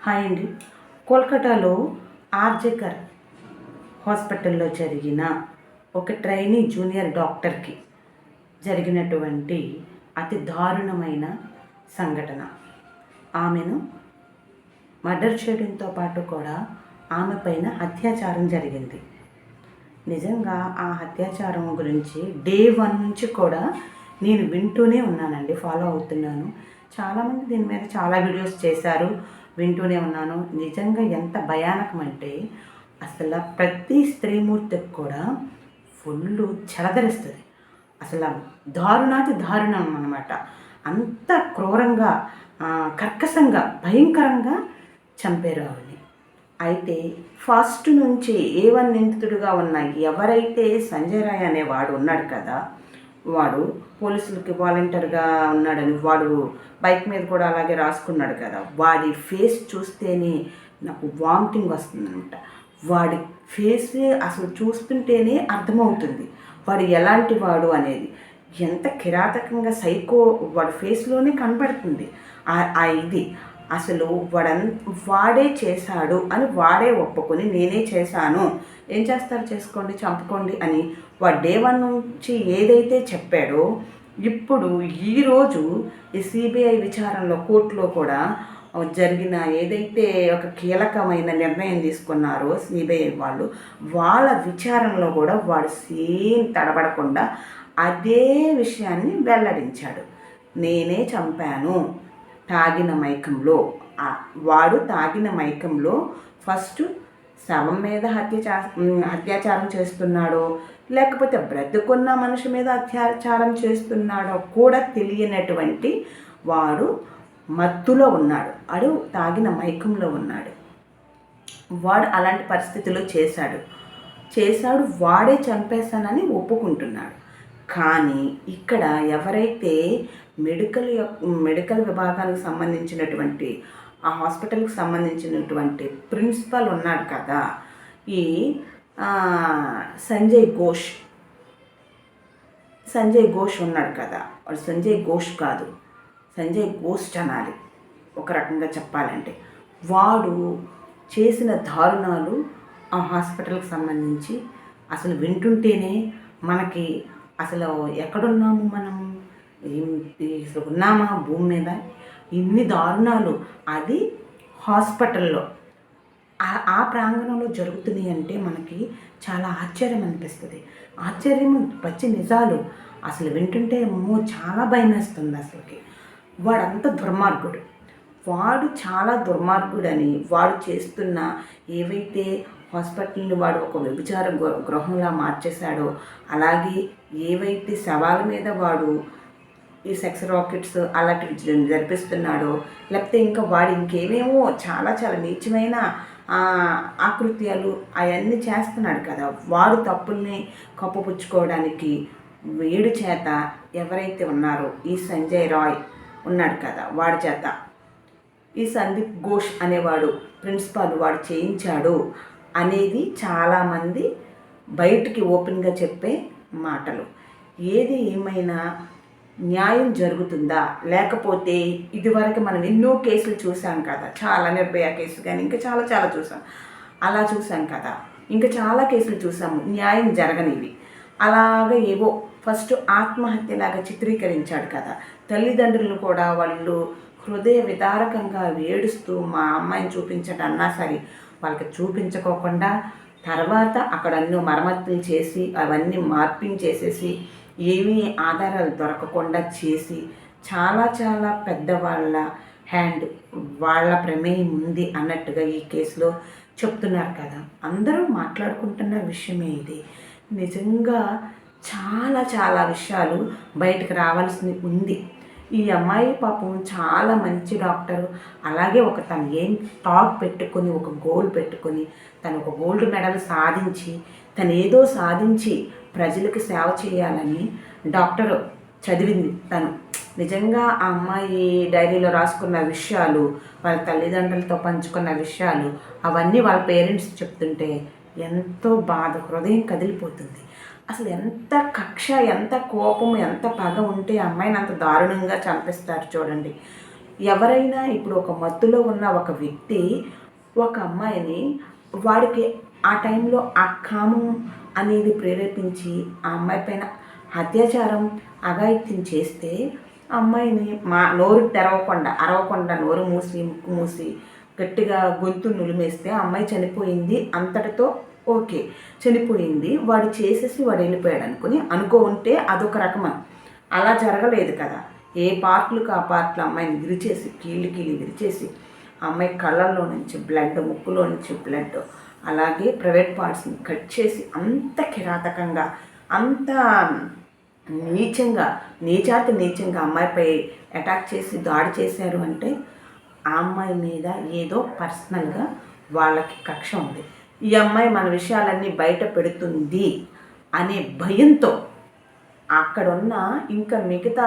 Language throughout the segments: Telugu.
హాయ్ అండి. కోల్కతాలో ఆర్జకర్ హాస్పిటల్లో జరిగిన ఒక ట్రైనీ జూనియర్ డాక్టర్కి జరిగినటువంటి అతి దారుణమైన సంఘటన. ఆమెను మర్డర్ చేయడంతో పాటు కూడా ఆమె పైన అత్యాచారం జరిగింది. నిజంగా ఆ అత్యాచారం గురించి డే వన్ నుంచి కూడా నేను వింటూనే ఉన్నానండి ఫాలో అవుతున్నాను. చాలామంది దీని మీద చాలా వీడియోస్ చేశారు. వింటూనే ఉన్నాను. నిజంగా ఎంత భయానకం అంటే అసలు ప్రతి స్త్రీమూర్తికి కూడా ఫుల్ చెలదరిస్తుంది. అసలు దారుణాది దారుణం అనమాట అంత క్రూరంగా కర్కశంగా భయంకరంగా చంపారు ఆవిడని. అయితే ఫస్ట్ నుంచి ఏ వన్ నిందితుడుగా ఉన్న ఎవరైతే సంజయ్ రాయ్ అనేవాడు ఉన్నాడు కదా వాడు పోలీసులకి వాలంటీర్గా ఉన్నాడని వాడు బైక్ మీద కూడా అలాగే రాసుకున్నాడు కదా. వాడి ఫేస్ చూస్తేనే నాకు వామిటింగ్ వస్తుందనమాట వాడి ఫేస్ అసలు చూస్తుంటేనే అర్థమవుతుంది. వాడు ఎలాంటి వాడు అనేది. ఎంత కిరాతకంగా సైకో వాడి ఫేస్లోనే కనబడుతుంది ఆ- ఆ ఇది. అసలు వాడన్ వాడే చేశాడు అని వాడే ఒప్పుకొని నేనే చేశాను. ఏం చేస్తారు? చేసుకోండి చంపుకోండి అని వాడు డే వన్ నుంచి ఏదైతే చెప్పాడో ఇప్పుడు ఈరోజు ఈ సిబిఐ విచారణలో కోర్టులో కూడా జరిగిన ఏదైతే ఒక కీలకమైన నిర్ణయం తీసుకున్నారో సిబిఐ వాళ్ళు వాళ్ళ విచారణలో కూడా వాడు సేమ్ తడబడకుండా అదే విషయాన్ని వెల్లడించాడు. నేనే చంపాను తాగిన మైకంలో. వాడు తాగిన మైకంలో ఫస్ట్ శవం మీద హత్య అత్యాచారం చేస్తున్నాడో లేకపోతే బ్రతుకున్న మనిషి మీద అత్యాచారం చేస్తున్నాడో కూడా తెలియనటువంటి వాడు మత్తులో ఉన్నాడు. అడు తాగిన మైకంలో ఉన్నాడు. వాడు అలాంటి పరిస్థితిలో చేశాడు. చేశాడు వాడే చంపేశానని ఒప్పుకుంటున్నాడు. కానీ ఇక్కడ ఎవరైతే మెడికల్ యొక్క- మెడికల్ విభాగానికి సంబంధించినటువంటి ఆ హాస్పిటల్కి సంబంధించినటువంటి ప్రిన్సిపల్ ఉన్నాడు కదా ఈ సంజయ్ ఘోష్. సంజయ్ ఘోష్ ఉన్నాడు కదా వాడు సంజయ్ ఘోష్ కాదు సంజయ్ ఘోష్ అనాలి ఒక రకంగా చెప్పాలంటే. వాడు చేసిన దారుణాలు ఆ హాస్పిటల్కి సంబంధించి అసలు వింటుంటేనే మనకి అసలు ఎక్కడున్నాము మనం? అసలు ఉన్నామా భూమి మీద? ఇన్ని దారుణాలు అది హాస్పిటల్లో. ఆ- ప్రాంగణంలో జరుగుతున్నాయి అంటే మనకి చాలా ఆశ్చర్యం అనిపిస్తుంది. ఆశ్చర్యం పచ్చి నిజాలు అసలు వింటుంటే అమ్మో చాలా భయం వేస్తుంది అసలుకి. వాడంత దుర్మార్గుడు. వాడు చాలా దుర్మార్గుడని వాడు చేస్తున్న ఏవైతే హాస్పిటల్ని వాడు ఒక వ్యభిచార గృహంలా మార్చేశాడో అలాగే ఏవైతే శవాల మీద వాడు ఈ సెక్స్ రాకెట్స్ అలాంటివి జరిపిస్తున్నాడో. లేకపోతే ఇంకా వాడు ఇంకేమేమో చాలా చాలా నీచమైన ఆకృత్యాలు అవన్నీ చేస్తున్నాడు కదా. వాడు తప్పుల్ని కప్పపుచ్చుకోవడానికి వేడు చేత ఎవరైతే ఉన్నారో ఈ సంజయ్ రాయ్ ఉన్నాడు కదా వాడి చేత. ఈ సందీప్ ఘోష్ అనేవాడు ప్రిన్సిపాల్ వాడు చేయించాడు అనేది చాలామంది బయటికి ఓపెన్గా చెప్పే మాటలు. ఏది ఏమైనా న్యాయం జరుగుతుందా? లేకపోతే ఇదివరకు మనం ఎన్నో కేసులు చూసాం కదా చాలా నిర్భయ కేసు కానీ ఇంకా చాలా చాలా చూసాం అలా చూసాం కదా ఇంకా చాలా కేసులు చూసాము న్యాయం జరగనివి. అలాగ ఏవో ఫస్ట్ ఆత్మహత్యలాగా చిత్రీకరించాడు కదా తల్లిదండ్రులు కూడా వాళ్ళు హృదయ విదారకంగా ఏడుస్తూ మా అమ్మాయిని చూపించడం అన్నా సరే వాళ్ళకి చూపించుకోకుండా తర్వాత అక్కడ అన్ని మరమ్మతులు చేసి అవన్నీ మార్పింగ్ చేసేసి ఏమీ ఆధారాలు దొరకకుండా చేసి చాలా చాలా పెద్దవాళ్ళ హ్యాండ్ వాళ్ళ ప్రమేయం ఉంది అన్నట్టుగా ఈ కేసులో చెప్తున్నారు కదా. అందరూ మాట్లాడుకుంటున్న విషయమే ఇది. నిజంగా చాలా చాలా విషయాలు బయటకు రావాల్సింది ఉంది. ఈ అమ్మాయి పాపం చాలా మంచి డాక్టర్. అలాగే ఒక తను ఏం టాక్ పెట్టుకొని ఒక గోల్ పెట్టుకొని తను ఒక గోల్డ్ మెడల్ సాధించి తను ఏదో సాధించి ప్రజలకు సేవ చేయాలని డాక్టర్ చదివింది తను. నిజంగా ఆ అమ్మాయి డైరీలో రాసుకున్న విషయాలు వాళ్ళ తల్లిదండ్రులతో పంచుకున్న విషయాలు అవన్నీ వాళ్ళ పేరెంట్స్ చెప్తుంటే ఎంతో బాధ హృదయం కదిలిపోతుంది. అసలు ఎంత కక్ష ఎంత కోపం ఎంత పగ ఉంటే ఆ అమ్మాయిని అంత దారుణంగా చంపిస్తారు చూడండి. ఎవరైనా ఇప్పుడు ఒక మత్తులో ఉన్న ఒక వ్యక్తి ఒక అమ్మాయిని వాడికి ఆ టైంలో ఆ కామం అనేది ప్రేరేపించి ఆ అమ్మాయి పైన అత్యాచారం అఘాయిత్యం చేస్తే అమ్మాయిని మా నోరు తెరవకుండా అరవకుండా నోరు మూసి ముక్కు మూసి గట్టిగా గొంతు నులిమేస్తే అమ్మాయి చనిపోయింది అంతటితో ఓకే చనిపోయింది. వాడు చేసేసి వాడు వెళ్ళిపోయాడు అనుకుని అనుకో ఉంటే అదొక రకమ? అలా జరగలేదు కదా. ఏ పార్కులకు ఆ పార్కులు అమ్మాయిని విరిచేసి కీళ్ళు కీళ్ళు విరిచేసి అమ్మాయి కళ్ళల్లో నుంచి బ్లడ్ ముక్కులో నుంచి బ్లడ్ అలాగే ప్రైవేట్ పార్ట్స్ని కట్ చేసి అంత కిరాతకంగా అంత నీచంగా నీచాతి నీచంగా అమ్మాయిపై అటాక్ చేసి దాడి చేశారు అంటే ఆ అమ్మాయి మీద ఏదో పర్సనల్గా వాళ్ళకి కక్ష ఉంది. ఈ అమ్మాయి మన విషయాలన్నీ బయట పెడుతుంది అనే భయంతో అక్కడ ఉన్న ఇంకా మిగతా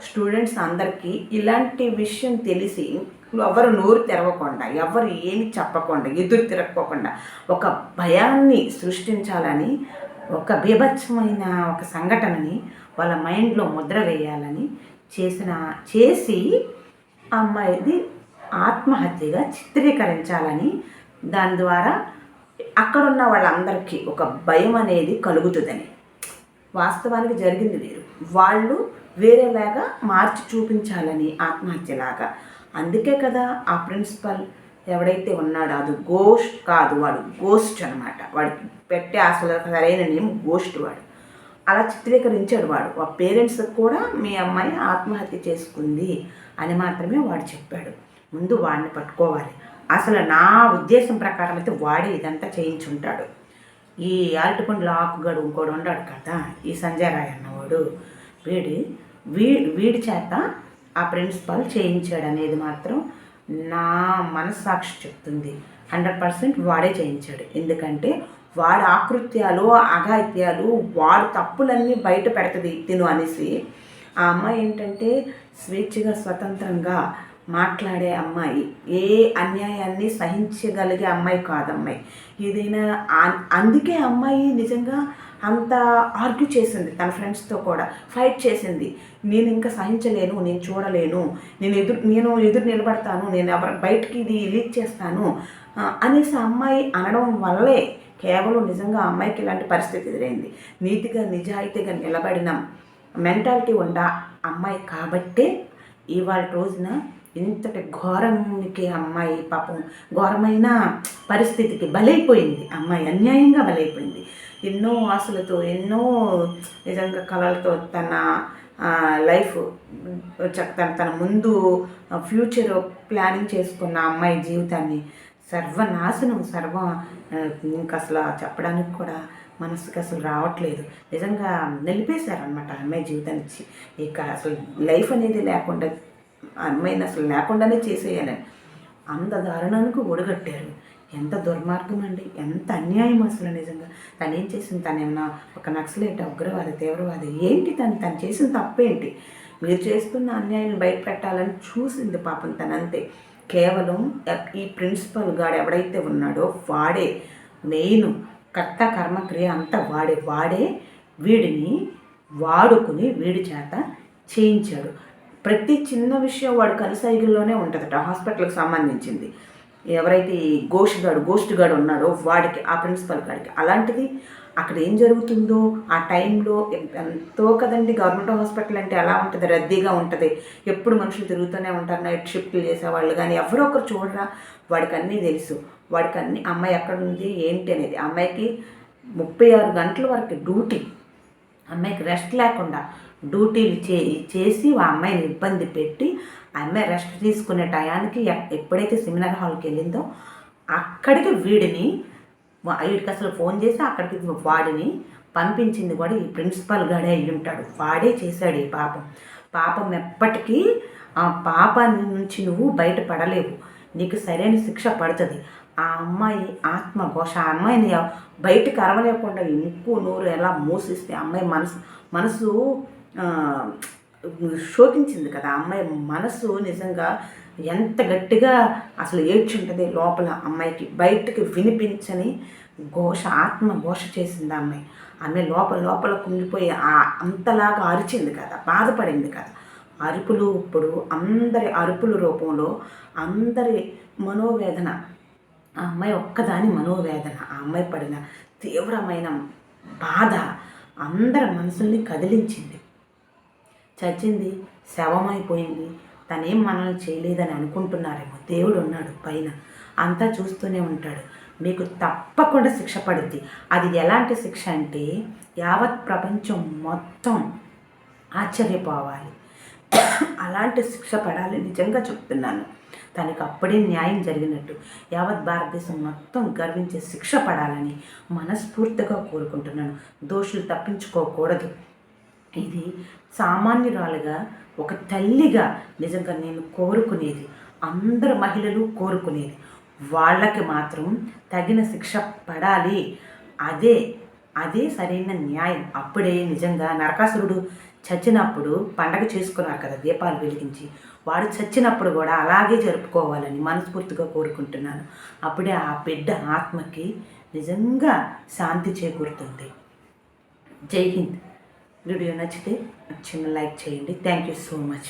స్టూడెంట్స్ అందరికీ ఇలాంటి విషయం తెలిసి ఎవరు నోరు తెరవకుండా ఎవరు ఏమి చెప్పకుండా ఎదురు తిరగకోకుండా ఒక భయాన్ని సృష్టించాలని ఒక బీభత్సమైన ఒక సంఘటనని వాళ్ళ మైండ్లో ముద్ర వేయాలని చేసిన చేసి అమ్మాయిది ఆత్మహత్యగా చిత్రీకరించాలని దాని ద్వారా అక్కడున్న వాళ్ళందరికీ ఒక భయం అనేది కలుగుతుందని. వాస్తవానికి జరిగింది వేరు వాళ్ళు వేరేలాగా మార్చి చూపించాలని ఆత్మహత్యలాగా. అందుకే కదా ఆ ప్రిన్సిపల్ ఎవడైతే ఉన్నాడో అది గోస్ట్ కాదు వాడు గోస్ట్ అనమాట వాడికి పెట్టే అసలు సరైన నేమ్ గోస్ట్ వాడు. అలా చిత్రీకరించాడు వాడు. ఆ పేరెంట్స్కి కూడా మీ అమ్మాయి ఆత్మహత్య చేసుకుంది అని మాత్రమే వాడు చెప్పాడు. ముందు వాడిని పట్టుకోవాలి. అసలు నా ఉద్దేశం ప్రకారం అయితే వాడే ఇదంతా చేయించుంటాడు. ఈ అరటిపండ్ల ఆకుగాడు ఇంకోడు ఉన్నాడు కదా ఈ సంజయ్ రాయ్ అన్నవాడు. వీడి వీ వీడి చేత ఆ ప్రిన్సిపాల్ చేయించాడు అనేది మాత్రం నా మనస్సాక్షి చెప్తుంది. హండ్రెడ్ పర్సెంట్ వాడే చేయించాడు. ఎందుకంటే వాడి ఆకృత్యాలు అఘాయిత్యాలు వాడు తప్పులన్నీ బయట పెడుతుంది తిను అనేసి. ఆ అమ్మాయి ఏంటంటే స్వేచ్ఛగా స్వతంత్రంగా మాట్లాడే అమ్మాయి. ఏ అన్యాయాన్ని సహించగలిగే అమ్మాయి కాదమ్మాయి. ఏదైనా అందుకే అమ్మాయి నిజంగా అంత ఆర్గ్యూ చేసింది తన ఫ్రెండ్స్తో కూడా. ఫైట్ చేసింది. నేను ఇంకా సహించలేను నేను చూడలేను. నేను ఎదురు నేను ఎదురు నిలబడతాను. నేను ఎవరి బయటికి ఇది లీక్ చేస్తాను. అనేసి అమ్మాయి అనడం వల్లే కేవలం నిజంగా అమ్మాయికి ఇలాంటి పరిస్థితి ఎదురైంది. నీతిగా నిజాయితీగా నిలబడిన మెంటాలిటీ ఉండ అమ్మాయి కాబట్టే ఇవాళ రోజున ఇంతటి ఘోరంకి అమ్మాయి పాపం ఘోరమైన పరిస్థితికి బలైపోయింది. అమ్మాయి అన్యాయంగా బలైపోయింది. ఎన్నో ఆశలతో ఎన్నో నిజంగా కళలతో తన లైఫ్ తన తన ముందు ఫ్యూచర్ ప్లానింగ్ చేసుకున్న అమ్మాయి జీవితాన్ని సర్వనాశనం సర్వ ఇంకా అసలు చెప్పడానికి కూడా మనసుకి అసలు రావట్లేదు. నిజంగా నిలిపేశారనమాట అమ్మాయి జీవితాన్ని ఇక అసలు లైఫ్ అనేది లేకుండా అమ్మాయిని అసలు లేకుండానే చేసేయాలని అంత దారుణానికి ఒడగట్టారు. ఎంత దుర్మార్గం అండి. ఎంత అన్యాయం అసలు నిజంగా. తను ఏం చేసింది? తను ఏమన్నా ఒక నక్సలేట ఉగ్రవాది తీవ్రవాది? ఏంటి తను? తను చేసిన తప్పేంటి? మీరు చేస్తున్న అన్యాయాన్ని బయట పెట్టాలని చూసింది పాపం తనంతే. కేవలం ఈ ప్రిన్సిపల్ గాడు ఎవడైతే ఉన్నాడో వాడే మెయిన్ కర్త కర్మక్రియ అంతా వాడే. వాడే వీడిని వాడుకుని వీడి చేత చేయించాడు. ప్రతి చిన్న విషయం వాడు కలిసైగుల్లోనే ఉంటుందట హాస్పిటల్కి సంబంధించింది. ఎవరైతే ఈ గోస్ట్ గాడు గాడు ఉన్నాడో వాడికి ఆ ప్రిన్సిపల్ గాడికి. అలాంటిది అక్కడ ఏం జరుగుతుందో ఆ టైంలో ఎంతో కదండి గవర్నమెంట్ హాస్పిటల్ అంటే ఎలా ఉంటుంది రద్దీగా ఉంటుంది. ఎప్పుడు మనుషులు తిరుగుతూనే ఉంటారు నైట్ షిఫ్ట్లు చేసేవాళ్ళు. కానీ ఎవరో ఒకరు చూడరా వాడికి అన్నీ తెలుసు. వాడికి అన్ని అమ్మాయి ఎక్కడ ఉంది ఏంటి అనేది. అమ్మాయికి ముప్పై ఆరు గంటల వరకు డ్యూటీ. అమ్మాయికి రెస్ట్ లేకుండా డ్యూటీలు చే చేసి ఆ అమ్మాయిని ఇబ్బంది పెట్టి ఆ అమ్మాయి రెస్ట్ తీసుకునే టయానికి ఎప్పుడైతే సెమినార్ హాల్కి వెళ్ళిందో అక్కడికి వీడిని వీడికి అసలు ఫోన్ చేసి అక్కడికి వాడిని పంపించింది కూడా ఈ ప్రిన్సిపల్ గాడే అయ్యి ఉంటాడు. వాడే చేశాడు ఈ పాపం. పాపం ఎప్పటికీ ఆ పాప నుంచి నువ్వు బయటపడలేవు. నీకు సరైన శిక్ష పడుతుంది. ఆ అమ్మాయి ఆత్మఘోష ఆ అమ్మాయిని బయటకు అరవలేకుండా ఇంకు నోరు ఎలా మూసిస్తే అమ్మాయి మనసు మనసు శోకించింది కదా. అమ్మాయి మనసు నిజంగా ఎంత గట్టిగా అసలు ఏడ్చుంటుంది లోపల అమ్మాయికి బయటకు వినిపించని ఘోష ఆత్మ ఘోష చేసింది అమ్మాయి. ఆమె లోపల లోపల కుంగిపోయి అంతలాగా అరిచింది కదా బాధపడింది కదా. అరుపులు ఇప్పుడు అందరి అరుపుల రూపంలో అందరి మనోవేదన. ఆ అమ్మాయి ఒక్కదాని మనోవేదన. ఆ అమ్మాయి పడిన తీవ్రమైన బాధ అందరి మనసుల్ని కదిలించింది. చచ్చింది శవమైపోయింది తనేం మనల్ని చేయలేదని అనుకుంటున్నారేమో. దేవుడు ఉన్నాడు పైన. అంతా చూస్తూనే ఉంటాడు. మీకు తప్పకుండా శిక్ష పడుద్ది. అది ఎలాంటి శిక్ష అంటే యావత్ ప్రపంచం మొత్తం ఆశ్చర్యపోవాలి. అలాంటి శిక్ష పడాలి. నిజంగా చెప్తున్నాను. తనకు అప్పుడే న్యాయం జరిగినట్టు. యావత్ భారతదేశం మొత్తం గర్వించే శిక్ష పడాలని మనస్ఫూర్తిగా కోరుకుంటున్నాను. దోషులు తప్పించుకోకూడదు. ఇది సామాన్యురాలుగా ఒక తల్లిగా నిజంగా నేను కోరుకునేది. అందరు మహిళలు కోరుకునేది. వాళ్ళకి మాత్రం తగిన శిక్ష పడాలి. అదే అదే సరైన న్యాయం. అప్పుడే నిజంగా నరకాసురుడు చచ్చినప్పుడు పండగ చేసుకున్నారు కదా దీపాలు వెలిగించి. వాడు చచ్చినప్పుడు కూడా అలాగే జరుపుకోవాలని మనస్ఫూర్తిగా కోరుకుంటున్నాను. అప్పుడే ఆ బిడ్డ ఆత్మకి నిజంగా శాంతి చేకూరుతుంది. జై హింద్. వీడియో నచ్చితే చిన్న లైక్ చేయండి. Thank you so much